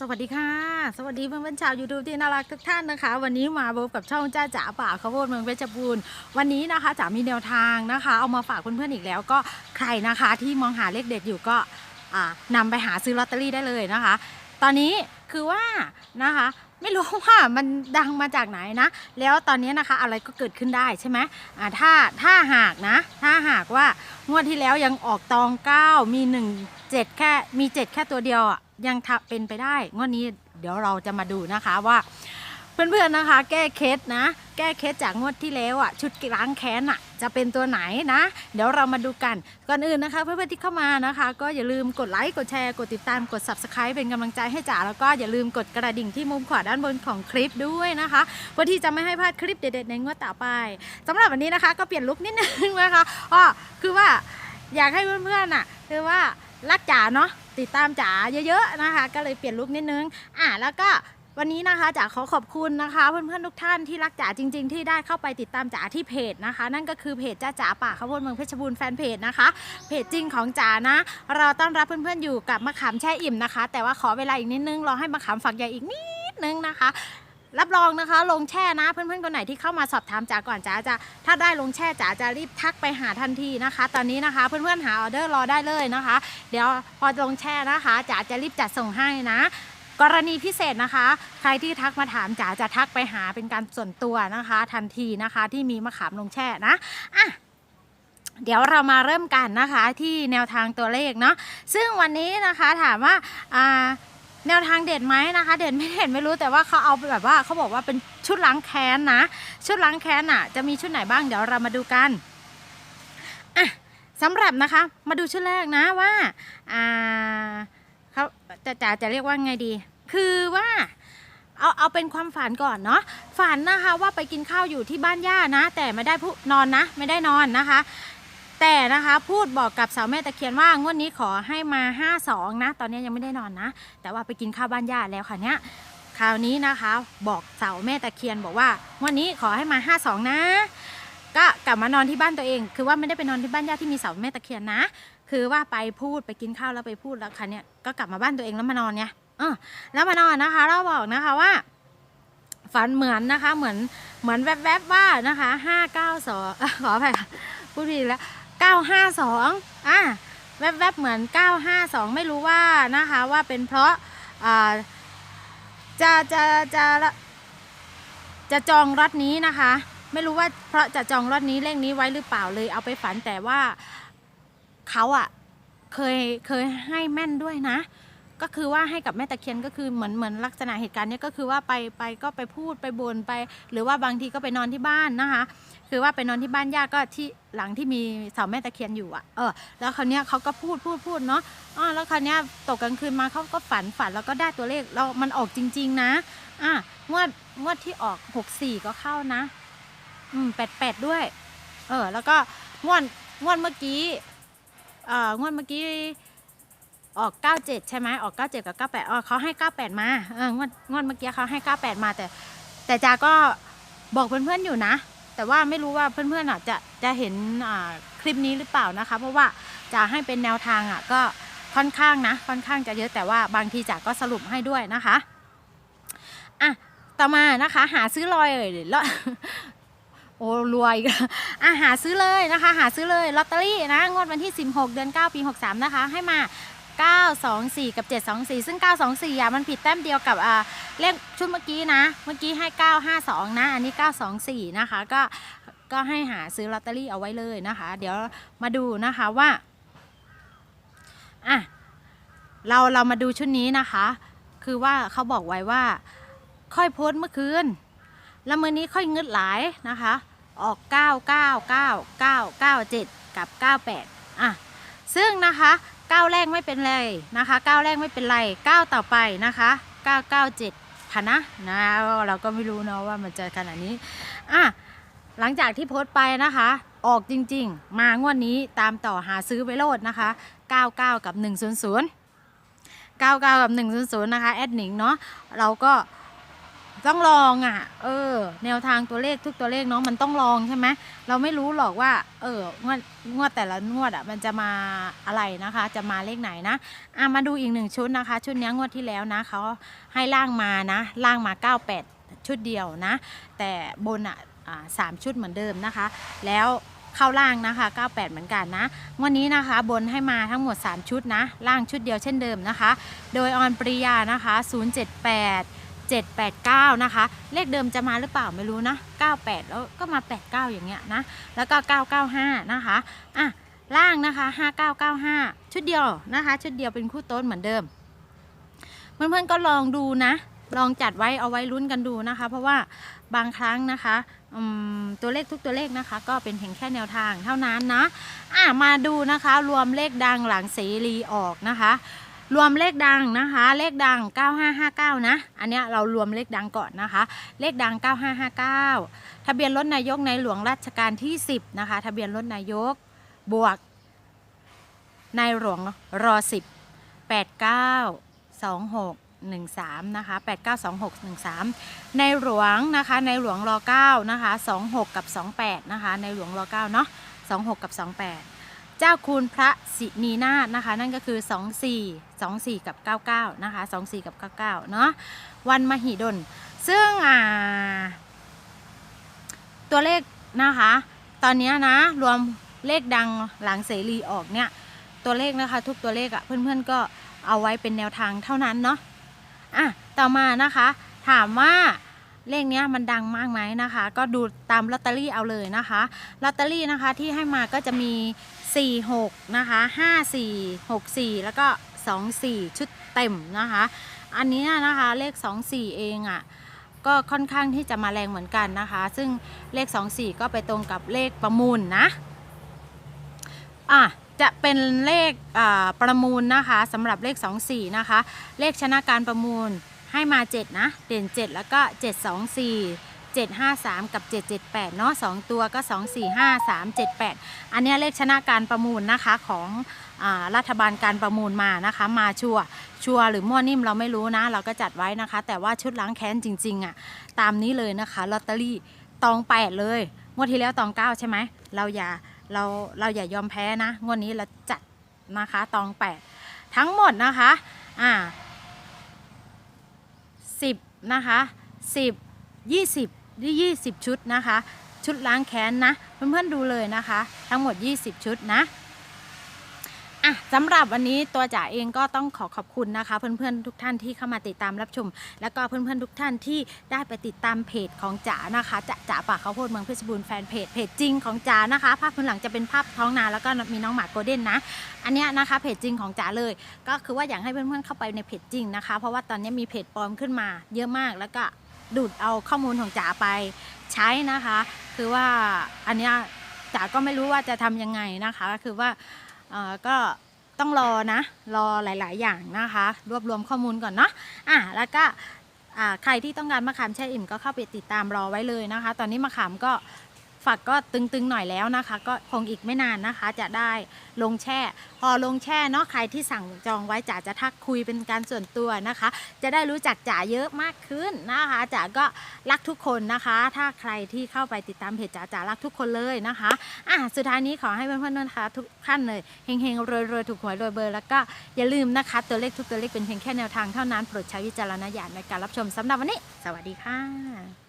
สวัสดีค่ะ สวัสดีเพื่อนๆชาวยูทูบที่น่ารักทุกท่านนะคะ วันนี้มาพบกับช่องจ้าจ๋าป่าข้าวโพดเมืองเพชรบูรณ์วันนี้นะคะจ๋ามีแนวทางนะคะ เอามาฝากเพื่อนๆอีกแล้วก็ใครนะคะที่มองหาเลขเด็ดอยู่ก็อ่านำไปหาซื้อลอตเตอรี่ได้เลยนะคะ ตอนนี้คือว่านะคะไม่รู้ว่ามันดังมาจากไหนนะ แล้วตอนนี้นะคะอะไรก็เกิดขึ้นได้ใช่ไหมอ่าถ้าถ้าหากนะ ถ้าหากว่างวดที่แล้วยังออกตองเก้ามีหนึ่ง เจ็ดแค่มีเจ็ดแค่ตัวเดียวอะยังทำเป็นไปได้งวดนี้เดี๋ยวเราจะมาดูนะคะว่า เพื่อนๆนะคะ แก้เคล็ดนะ แก้เคล็ดจากงวดที่แล้วอะชุดล้างแค้นอะ จะเป็นตัวไหนนะ เดี๋ยวเรามาดูกันก่อนอื่นนะคะ เพื่อนๆที่เข้ามานะคะ ก็อย่าลืมกดไลค์กดแชร์กดติดตามกด subscribe เป็นกำลังใจให้จ๋าแล้วก็อย่าลืมกดกระดิ่งที่มุมขวาด้านบนของคลิปด้วยนะคะเพื่อที่จะไม่ให้พลาดคลิปเด็ดๆในงวดต่อไปสำหรับวันนี้นะคะ ก็เปลี่ยนลุคนิดนึงนะคะอ๋อคือว่าอยากให้เพื่อนๆอะคือว่า รักจ๋าเนาะติดตามจ๋าเยอะๆนะคะ ก็เลยเปลี่ยนลุคนิดนึงอะแล้วก็วันนี้นะคะจ๋าขอขอบคุณนะคะ เพื่อนๆทุกท่านที่รักจ๋าจริง ๆ ที่ได้เข้าไปติดตามจ๋าที่เพจนะคะ นั่นก็คือเพจจ้าจ๋าป่าข้าวโพดเมืองเพชรบูรณ์แฟนเพจนะคะเพจจริงของจ๋านะเราต้อนรับเพื่อนๆอยู่กับมะขามแช่อิ่มนะคะ แต่ว่าขอเวลาอีกนิดนึงรอให้มะขามฝักใหญ่อีกนิดนึงนะคะ รับรองนะคะลงแช่นะเพื่อนๆคนไหนที่เข้ามาสอบถามจ๋าก่อนจ๋าจะถ้าได้ลงแช่จ๋าจะรีบทักไปหาทันทีนะคะ ตอนนี้นะคะเพื่อนๆหาออเดอร์รอได้เลยนะคะ เดี๋ยวพอลงแช่นะคะจ๋าจะรีบจัดส่งให้นะกรณีพิเศษนะคะ ใครที่ทักมาถามจ๋าจะทักไปหาเป็นการส่วนตัวนะคะ ทันทีนะคะที่มีมะขามลงแช่นะอะเดี๋ยวเรามาเริ่มกันนะคะที่แนวทางตัวเลขเนาะซึ่งวันนี้นะคะถามว่าอ่า แนวทางเด็ดไหมนะคะ เด็ดไม่เด็ดไม่รู้แต่ว่าเขาเอาแบบว่าเขาบอกว่าเป็นชุดล้างแค้นนะ ชุดล้างแค้นอะ จะมีชุดไหนบ้างเดี๋ยวเรามาดูกันอะสำหรับนะคะมาดูชุดแรกนะว่าอ่าเขาจะจะจะเรียกว่าไงดี คือว่าเอาเอาเป็นความฝันก่อนเนาะฝันนะคะว่าไปกินข้าวอยู่ที่บ้านย่านะ แต่ไม่ได้พูนอนนะ ไม่ได้นอนนะคะ แต่นะคะพูดบอกกับสาวแม่ตะเคียนว่างวดนี้ขอให้มา 52 นะ ตอนนี้ยังไม่ได้นอนนะ แต่ว่าไปกินข้าวบ้านญาติแล้วค่ะเนี้ยคราวนี้นะคะบอกเสาวแม่ตะเคียนบอกว่างวันนี้ขอให้มา 52 นะ ก็กลับมานอนที่บ้านตัวเอง คือว่าไม่ได้ไปนอนที่บ้านญาติที่มีเสาแม่ตะเคียนนะ คือว่าไปพูดไปกินข้าวแล้วไปพูดแล้วค่ะเนี่ยก็กลับมาบ้านตัวเองแล้วมานอนไงเออแล้วมานอนนะคะ เราบอกนะคะว่าฝันเหมือนนะคะเหมือนเหมือนแวบๆว่านะคะห้าเก้าสองขออภัยค่ะพูดผิดแล้ว เก้าห้าสองอะแวบๆเหมือนเก้าห้าสองไม่รู้ว่านะคะว่าเป็นเพราะอ่าจะจะจะจะจองรถนี้นะคะ ไม่รู้ว่าเพราะจะจองรถนี้เลขนี้ไว้หรือเปล่าเลยเอาไปฝันแต่ว่าเขาอะเคยเคยให้แม่นด้วยนะ ก็คือว่าให้กับแม่ตะเคียนก็คือเหมือนเหมือนลักษณะเหตุการณ์เนี้ยก็คือว่าไปไปก็ไปพูดไปบนไป หรือว่าบางทีก็ไปนอนที่บ้านนะคะ คือว่าไปนอนที่บ้านญาติก็ที่หลังที่มีเสาแม่ตะเคียนอยู่อะเออแล้วคราวเนี้ยเขาก็พูดพูดพูดเนาะอ๋อแล้วคราวเนี้ยตกกลางคืนมาเขาก็ฝันฝันแล้วก็ได้ตัวเลขแล้วมันออกจริง ๆ นะอะงวดงวดที่ออกหกสี่ก็เข้านะ อืมแปดแปดด้วย เออ แล้วก็งวดงวดเมื่อกี้เอ่องวดเมื่อกี้ ออก 97 ใช่ไหมออก 97 กับ 98อ๋อเขาให้ 98 มาเอองวดงวดเมื่อกี้เขาให้ 98 มาแต่ แต่จาก็บอกเพื่อนๆอยู่นะ แต่ว่าไม่รู้ว่าเพื่อนๆอะจะจะเห็นอ่าคลิปนี้หรือเปล่านะคะ เพราะว่าจะให้เป็นแนวทางอะก็ค่อนข้างนะ ค่อนข้างจะเยอะแต่ว่าบางทีจากก็สรุปให้ด้วยนะคะอะต่อมานะคะ หาซื้อลอยเอ่ยแล้วโอ้รวยอะหาซื้อเลยนะคะ หาซื้อเลยลอตเตอรี่นะงวดวันที่ 16 เดือน 9 ปี 63 นะคะ ให้มา 924 กับ 724 ซึ่ง 924อะมันผิดแต้มเดียวกับอ่าเลขชุดเมื่อกี้นะ เมื่อกี้ให้ 952 นะ อันนี้ 924 นะคะ ก็ ก็ให้หาซื้อลอตเตอรี่เอาไว้เลยนะคะ เดี๋ยวมาดูนะคะว่า อะ เรา เรามาดูชุดนี้นะคะ คือว่าเขาบอกไว้ว่า ค่อยโพสต์เมื่อคืน แล้วมือนี้ค่อยงึดหลายนะคะ ออก 9 9 9 9 9 7 กับ 98 อะ ซึ่งนะคะ ก้าวแรกไม่เป็นไรนะคะก้าวแรกไม่เป็นไรก้าวต่อไปนะคะ997พันนะนะเราก็ไม่รู้เนาะว่ามันจะขนาดนี้อะหลังจากที่โพสต์ไปนะคะ ออกจริงๆ มางวดนี้ตามต่อหาซื้อไว้โลดนะคะ 99 กับ 100 99 กับ 100 นะคะ แอดหนิงเนาะเราก็ ต้องลองอะ เออ แนวทางตัวเลขทุกตัวเลขเนาะมันต้องลองใช่ไหมเราไม่รู้หรอกว่า เอองวดงวดแต่ละงวดอะมันจะมาอะไรนะคะ จะมาเลขไหนนะอะมาดูอีกหนึ่งชุดนะคะ ชุดนี้งวดที่แล้วนะเขาให้ล่างมานะล่างมา 98 ชุดเดียวนะ แต่บนอะอ่าสามชุดเหมือนเดิมนะคะ แล้วเข้าล่างนะคะ 98 เหมือนกันนะงวันนี้นะคะบนให้มาทั้งหมด 3 ชุดนะ ล่างชุดเดียวเช่นเดิมนะคะ โดยออนปริยานะคะ 078 789 นะคะ เลขเดิมจะมาหรือเปล่าไม่รู้นะ 98 แล้วก็มา 89 อย่างเงี้ยนะ แล้วก็ 995 นะคะอะล่างนะคะ 5995 ชุดเดียวนะคะ ชุดเดียวเป็นคู่โต้นเหมือนเดิม เพื่อนๆก็ลองดูนะ ลองจัดไว้เอาไว้ลุ้นกันดูนะคะ เพราะว่าบางครั้งนะคะตัวเลขทุกตัวเลขนะคะ ก็เป็นเพียงแค่แนวทางเท่านั้นนะอะมาดูนะคะ รวมเลขดังหลังเสรีออกนะคะ รวมเลขดังนะคะ เลขดัง 9559 นะ อันเนี้ยเรารวมเลขดังก่อนนะคะ เลขดัง 9559 ทะเบียนรถนายกในหลวงรัชกาลที่ 10 นะคะ ทะเบียนรถนายกบวกในหลวงรอ 10 89 26 13นะคะ8926 13 ในหลวงนะคะในหลวงรอ9นะคะ 26 กับ 28 นะคะ ในหลวงรอ9เนาะ26 กับ 28 เจ้าคุณพระศินีนาถนะคะ นั่นก็คือ 24 24 กับ 99 นะคะ 24 กับ 99 เนาะวันมหิดล ซึ่งอ่าตัวเลขนะคะ ตอนนี้นะรวมเลขดังหลังเสรีออกเนี่ย ตัวเลขนะคะ ทุกตัวเลขอะ่ะเพื่อนๆก็เอาไว้เป็นแนวทางเท่านั้นเนาะอะต่อมานะคะ ถามว่า เลขเนี้ยมันดังมากไหมนะคะ ก็ดูตามลอตเตอรี่เอาเลยนะคะลอตเตอรี่นะคะที่ให้มาก็จะมี 4 6 นะคะ 5 4 6 4 แล้วก็ 2 4 ชุดเต็มนะคะ อันนี้นะคะเลข 2 4 เองอะ่ะก็ค่อนข้างที่จะมาแรงเหมือนกันนะคะ ซึ่งเลข 2 4 ก็ไปตรงกับเลขประมูลนะอะจะเป็นเลขประมูลนะคะสำหรับเลข 2 4 นะคะ เลขชนะการประมูล ให้มา 7 นะ เด่น 7 แล้วก็ 7 2 4 7 5 3 กับ 778 เนาะ2ตัวก็ 2 4 5 3 7 8 อันนี้เลขชนะการประมูลนะคะของอรัฐบาลการประมูลมานะคะ มาชัวชัวหรือมั่วนิ่มเราไม่รู้นะ เราก็จัดไว้นะคะ แต่ว่าชุดล้างแค้นจริง ๆอะ่ะตามนี้เลยนะคะลอตเตอรี่ตอง 8 เลยงวดที่แล้วตอง 9 ใช่ไหมเราอย่าเราเราอย่ายอมแพ้นะ งวดนี้เราจัดนะคะตอง 8 ทั้งหมดนะคะอ่า 10นะคะ10 20ที่20 ชุดนะคะ ชุดล้างแค้นนะ เพื่อนๆดูเลยนะคะ ทั้งหมด 20 ชุดนะ อะสำหรับวันนี้ตัวจ๋าเองก็ต้องขอขอบคุณนะคะ เพื่อนๆทุกท่านที่เข้ามาติดตามรับชม แล้วก็เพื่อนๆทุกท่านที่ได้ไปติดตามเพจของจ๋านะคะจ๋าจ๋าป่าข้าวโพดเมืองเพชรบูรณ์แฟนเพจเพจจริงของจ๋านะคะ ภาพพื้นหลังจะเป็นภาพท้องนาแล้วก็มีน้องหมาโกลเด้นนะ อันเนี้ยนะคะเพจจริงของจ๋าเลย ก็คือว่าอยากให้เพื่อนๆเข้าไปในเพจจริงนะคะ เพราะว่าตอนนี้มีเพจปลอมขึ้นมาเยอะมากแล้วก็ดูดเอาข้อมูลของจ๋าไปใช้นะคะ คือว่าอันเนี้ยจ๋าก็ไม่รู้ว่าจะทำยังไงนะคะ คือว่า ก็ต้องรอนะ รอหลาย ๆ อย่างนะคะ รวบรวมข้อมูลก่อนเนาะอะแล้วก็ใครที่ต้องการมะขามแช่อิ่มก็เข้าไปติดตามรอไว้เลยนะคะ ตอนนี้มะขามก็ ฝักก็ตึงๆหน่อยแล้วนะคะ ก็คงอีกไม่นานนะคะ จะได้ลงแช่ พอลงแช่เนาะใครที่สั่งจองไว้จ๋าจะทักคุยเป็นการส่วนตัวนะคะ จะได้รู้จักจ๋าเยอะมากขึ้นนะคะจ๋าก็รักทุกคนนะคะ ถ้าใครที่เข้าไปติดตามเพจจ๋าจ๋ารักทุกคนเลยนะคะอะสุดท้ายนี้ขอให้เพื่อนๆนะคะทุกท่านเลยเฮงๆรวยๆถูกหวยรวยเบอร์แล้วก็อย่าลืมนะคะ ตัวเลขทุกตัวเลขเป็นเพียงแค่แนวทางเท่านั้นโปรดใช้วิจารณญาณในการรับชมสำหรับวันนี้ สวัสดีค่ะ